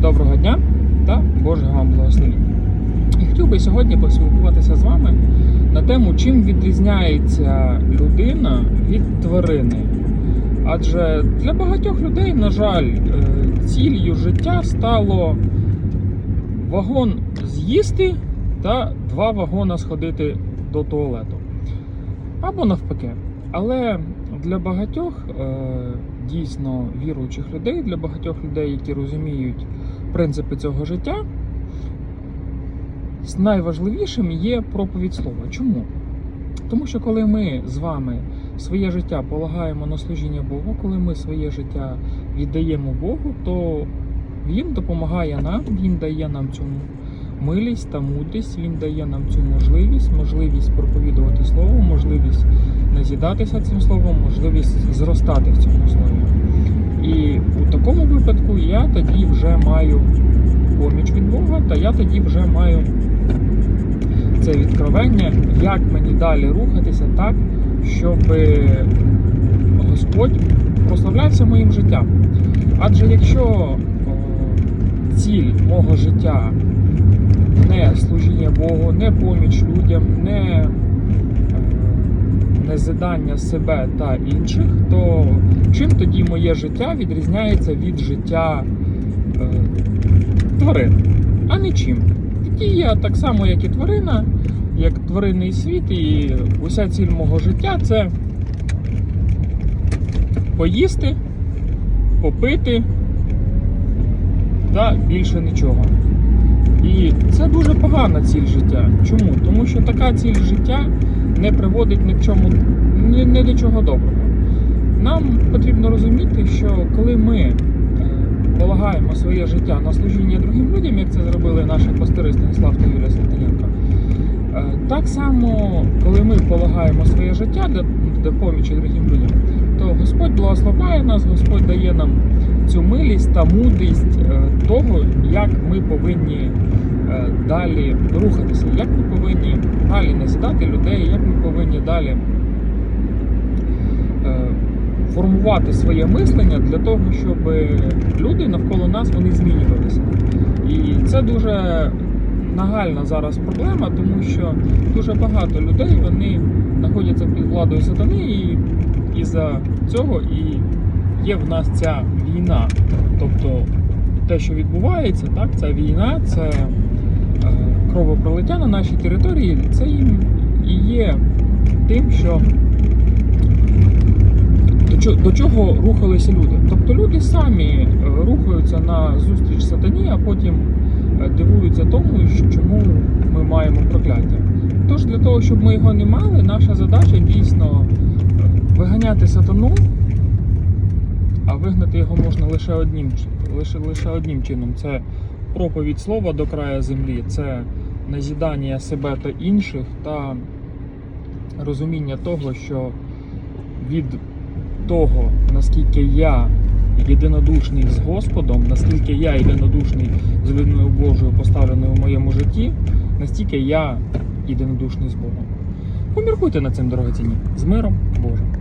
Доброго дня та Божого вам благословення. І хотів би сьогодні поспілкуватися з вами на тему, чим відрізняється людина від тварини. Адже для багатьох людей, на жаль, е, ціллю життя стало вагон з'їсти та два вагона сходити до туалету. Або навпаки. Але для багатьох е, дійсно віруючих людей, для багатьох людей, які розуміють принципи цього життя, найважливішим є проповідь слова. Чому? Тому що коли ми з вами своє життя полагаємо на служіння Богу, коли ми своє життя віддаємо Богу, то Він допомагає нам, Він дає нам цю милість та мудрість, Він дає нам цю можливість, можливість проповідувати Слово, можливість назідатися цим словом, можливість зростати в цьому слові. І у такому випадку я тоді вже маю поміч від Бога, та я тоді вже маю це відкровення, як мені далі рухатися так, щоб Господь прославлявся моїм життям. Адже якщо ціль мого життя не служіння Богу, не поміч людям, не е, назидання себе та інших, то чим тоді моє життя відрізняється від життя е, тварин? А нічим. Тоді я так само, як і тварина, як тваринний світ, і уся ціль мого життя це поїсти, попити та більше нічого. І це дуже погана ціль життя. Чому? Тому що така ціль життя не приводить ні к чому ні, ні до чого доброго. Нам потрібно розуміти, що коли ми е, полагаємо своє життя на служіння другим людям, як це зробили наші пастири Станіслав та Юлія Салтаненко, е, так само, коли ми полагаємо своє життя для помічі другим людям, то благословляє нас, Господь дає нам цю милість та мудрість е, того, як ми повинні е, далі рухатися, як ми повинні далі назідати людей, як ми повинні далі е, формувати своє мислення для того, щоб люди навколо нас вони змінювалися. І це дуже нагальна зараз проблема, тому що дуже багато людей вони знаходяться під владою сатани, і із-за цього і є в нас ця війна. Тобто те, що відбувається, так, ця війна, це е, кровопролиття на нашій території, це їм і є тим, що до чого, рухалися люди. Тобто люди самі рухаються на зустріч сатані, а потім е, дивуються тому, чому ми маємо прокляття. Тож для того, щоб ми його не мали, наша задача дійсно е, виганяти сатану, а вигнати його можна лише одним, лише, лише одним чином. Це проповідь слова до краю землі, це назідання себе та інших та розуміння того, що від того, наскільки я єдинодушний з Господом, наскільки я єдинодушний з людиною Божою поставленою в моєму житті, настільки я єдинодушний з Богом. Поміркуйте над цим дорогоцінні. З миром Божим.